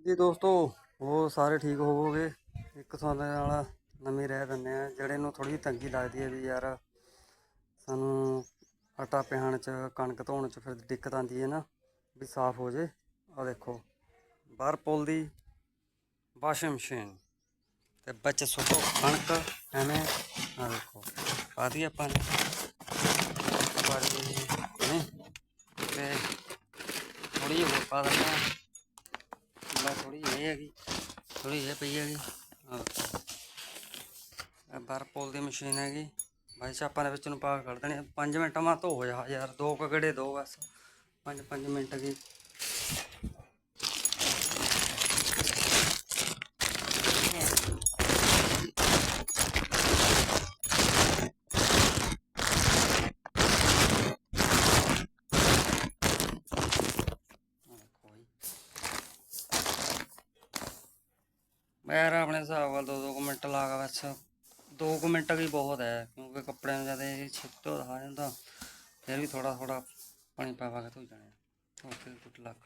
ਹਾਂਜੀ ਦੋਸਤੋ ਉਹ ਸਾਰੇ ਠੀਕ ਹੋਵੋਗੇ? ਇੱਕ ਤੁਹਾਡੇ ਨਾਲ ਨਵੀਂ ਰਹਿ ਦਿੰਦੇ ਆ ਜਿਹੜੇ ਨੂੰ ਥੋੜੀ ਤੰਗੀ ਲੱਗਦੀ ਹੈ ਵੀ ਯਾਰ ਸਾਨੂੰ ਆਟਾ ਪਿਹਾਣ ਚ, ਕਣਕ ਧੋਣ ਚ ਫਿਰ ਦਿੱਕਤ ਆਉਂਦੀ ਹੈ ਨਾ, ਵੀ ਸਾਫ਼ ਹੋ ਜੇ। ਆ ਦੇਖੋ, ਬਾਹਰ ਪੁੱਲ ਦੀ ਵਾਸ਼ਿੰਗ ਮਸ਼ੀਨ ਤੇ ਵਿੱਚ ਸੁੱਟੋ ਕਣਕ, ਐਵੇਂ ਆ ਦੇਖੋ ਪਾਦੀ ਆਪਾਂ ਨੇ ਪਾਦੀ ਨਹੀਂ? ਤੇ ਥੋੜੀ ਜਿਹੀ ਹੋਰ ਪਾ ਦਿੰਦੇ ਆ ਇਹ ਹੈਗੀ। ਥੋੜੀ ਇਹ ਪਈ ਹੈਗੀ। ਆਹ ਦੇਖੋ। ਦੀ ਮਸ਼ੀਨ ਹੈਗੀ। ਭਾਈ ਸਾਹਿਬ, ਆਪਾਂ ਨੇ ਵਿੱਚ ਨੂੰ ਪਾ ਕੇ ਕੱਢ ਦੇਣੀ 5 ਮਿੰਟ ਮਾ ਧੋ ਜਾ। ਯਾਰ, ਦੋ ਕਗੜੇ ਦੋ ਬਸ। 5 5 ਮਿੰਟ ਦੀ ਆਹ ਦੇਖੋ ਜੀ ਮੈਂ ਆਪਣੇ ਹਿਸਾਬ ਨਾਲ ਦੋ ਦੋ ਮਿੰਟ ਲਾ ਕੇ ਬਸ ਦੋ ਕੁ ਮਿੰਟ ਵੀ ਬਹੁਤ ਹੈ, ਕਿਉਂਕਿ ਕੱਪੜਿਆਂ ਨੂੰ ਜਦ ਇਹ ਛਿੱਟੋ ਦਿਖਾ ਜਾਂਦਾ ਫਿਰ ਵੀ ਥੋੜਾ ਥੋੜਾ ਪਾਣੀ ਪਾ ਪਾ ਕੇ ਧੋ ਜਾਣਾ ਓਕੇ ਗੁੱਡ ਲੱਕ